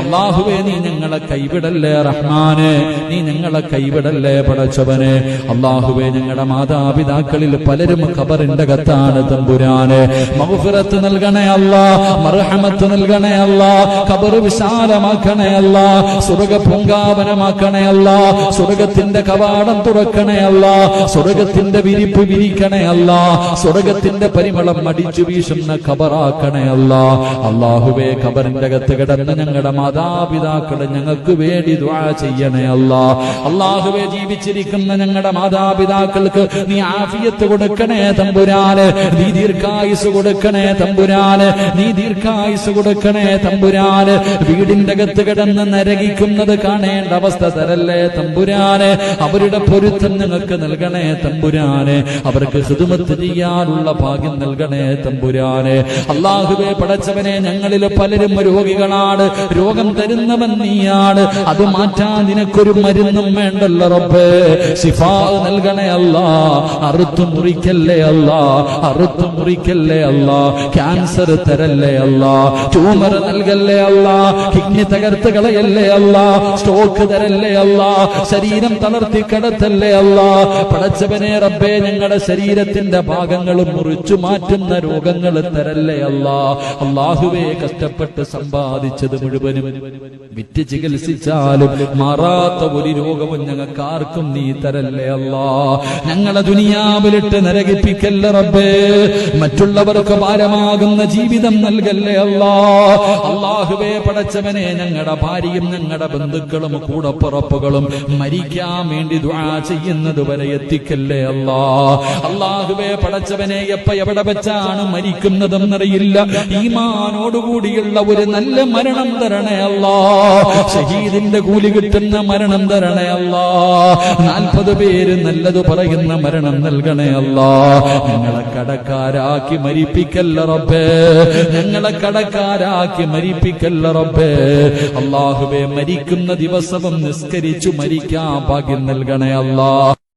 അള്ളാഹുവേ നീ ഞങ്ങളെ കൈവിടല്ലേ റഹ്മാന്? നീ ഞങ്ങളെ കൈവിടല്ലേ പടച്ചവന്? അള്ളാഹുവേ ഞങ്ങളുടെ മാതാപിതാക്കളിൽ പലരും ഖബറിന്റെ കത്താണ് തമ്പുരാന്. മൗഫിറത്ത് നൽകണേ അല്ല മർഹമത്ത് നൽകണേ അല്ല ഖബർ വിശാലമാക്കണേ അല്ല സ്വർഗ പൂങ്കാവനമാക്കണേ അല്ല സ്വർഗത്തിന്റെ കവാടം തുറക്കണേ അല്ല സ്വർഗത്തിന്റെ വിരിപ്പ് വിരിക്കണേ അല്ല സ്വർഗത്തിന്റെ പരിമളം അടിച്ചു വീശുന്ന ഖബറാക്കണേ അല്ല. അള്ളാഹുവേ ഖബറിന്റെ കത്ത് കിടന്ന് ഞങ്ങളുടെ മാതാപിതാക്കളെ ഞങ്ങൾക്ക് വേണ്ടി ദ്വാ ചെയ്യണേ അല്ല. അള്ളാഹുവെ ജീവിച്ചിരിക്കുന്ന ഞങ്ങളുടെ മാതാപിതാക്കൾക്ക് നീ ആഫിയത്ത് കൊടുക്കണേ തമ്പുരാന്. നീ ദീർഘായുസ് കൊടുക്കണേ തമ്പുരാന്. നീ ദീർഘായുസ് കൊടുക്കണേ തമ്പുരാന്. വീടിന്റെ അകത്ത് കിടന്ന് നരകിക്കുന്നത് കാണേണ്ട അവസ്ഥ തരല്ലേ തമ്പുരാന്. അവരുടെ പൊരുത്തം നിങ്ങൾക്ക് നൽകണേ തമ്പുരാന്. അവർക്ക് ഹൃദമത്ത് ചെയ്യാനുള്ള ഭാഗ്യം നൽകണേ തമ്പുരാന്. അള്ളാഹുവെ പടച്ചവനെ ഞങ്ങളിൽ പലരും രോഗികളാണ്. രോഗം തരുന്നവൻ നീയാണ്. അത് മാറ്റാൻ നിനക്കൊരു മരുന്നും വേണ്ടല്ല റബ്ബേ. ശിഫാ നൽകണേ അല്ല. അറുത്തു മുറിക്കല്ലേ അല്ല. അറുത്തു മുറിക്കല്ലേ അല്ല. ക്യാൻസർ തരല്ലേ അല്ല. ട്യൂമർ നൽകല്ലേ അല്ല. കിഡ്നി തകർത്ത് കളയല്ലേ അല്ല. സ്ട്രോക്ക് തരല്ലേ അല്ല. ശരീരം തളർത്തി കിടത്തല്ലേ അല്ല. പടച്ചവനെ റബ്ബേ ഞങ്ങളുടെ ശരീരത്തിന്റെ ഭാഗങ്ങൾ മുറിച്ചു മാറ്റുന്ന രോഗങ്ങൾ തരല്ലേ അല്ല. അള്ളാഹുവേ കഷ്ടപ്പെട്ട് സമ്പാദിച്ചത് മുഴുവനും വിറ്റ് ചികിത്സിച്ചാലും മാറാത്ത ഒരു രോഗവും ഞങ്ങൾക്ക് ആർക്കും നീ തരല്ലേ അല്ലാ. ഞങ്ങളെ ദുനിയാവിലിട്ട് നരകിപ്പിക്കല്ല റബ്ബേ. മറ്റുള്ളവർക്ക് ഭാരമാകുന്ന ജീവിതം നൽകല്ലേ അല്ലാ. അള്ളാഹുവേ പടച്ചവനെ ഞങ്ങളുടെ ഭാര്യയും ഞങ്ങളുടെ ബന്ധുക്കളും കൂടപ്പുറപ്പുകളും മരിക്കാൻ വേണ്ടി ചെയ്യുന്നത് വരെ എത്തിക്കല്ലേ അല്ലാ. അള്ളാഹുവേ പടച്ചവനെ എപ്പ എവിടെ വെച്ചാണ് മരിക്കുന്നതെന്നറിയില്ല. ഈമാനോടുകൂടിയുള്ള ഒരു നല്ല മരണം തരണേ അല്ലാ. ഷഹീദിന്റെ കൂലി കിട്ടുന്ന മരണം തരണേ അല്ലാ. നാൽപ്പത് പേര് നല്ലത് പറയുന്ന മരണം നൽകണേ അല്ലാ. ഞങ്ങളെ കടക്കാരാക്കി മരിപ്പിക്കല്ല റബ്ബേ. ഞങ്ങളെ കടക്കാരാക്കി മരിപ്പിക്കല്ല റബ്ബേ. അള്ളാഹുബേ മരിക്കുന്ന ദിവസവും നിസ്കരിച്ചു മരിക്കാൻ ഭാഗ്യം നൽകണേ അല്ലാ.